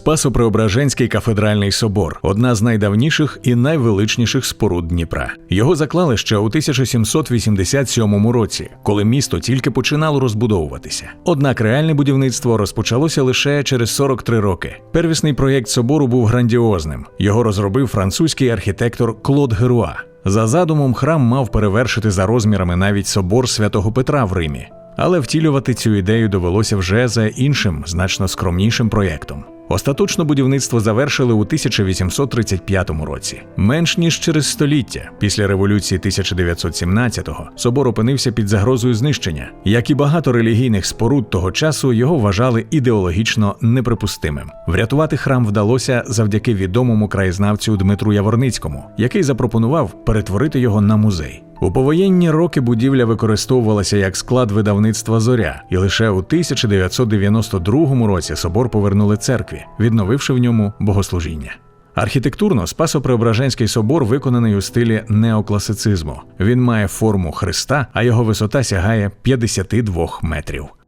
Спасо-Преображенський кафедральний собор одна з найдавніших і найвеличніших споруд Дніпра. Його заклали ще у 1787 році, коли місто тільки починало розбудовуватися. Однак реальне будівництво розпочалося лише через 43 роки. Первісний проєкт собору був грандіозним. Його розробив французький архітектор Клод Геруа. За задумом храм мав перевершити за розмірами навіть собор святого Петра в Римі. Але втілювати цю ідею довелося вже за іншим, значно скромнішим проєктом. Остаточно будівництво завершили у 1835 році. Менш ніж через століття після революції 1917-го собор опинився під загрозою знищення. Як і багато релігійних споруд того часу, його вважали ідеологічно неприпустимим. Врятувати храм вдалося завдяки відомому краєзнавцю Дмитру Яворницькому, який запропонував перетворити його на музей. У повоєнні роки будівля використовувалася як склад видавництва зоря, і лише у 1992 році собор повернули церкві, відновивши в ньому богослужіння. Архітектурно Спасо-Преображенський собор виконаний у стилі неокласицизму. Він має форму Христа, а його висота сягає 52 метрів.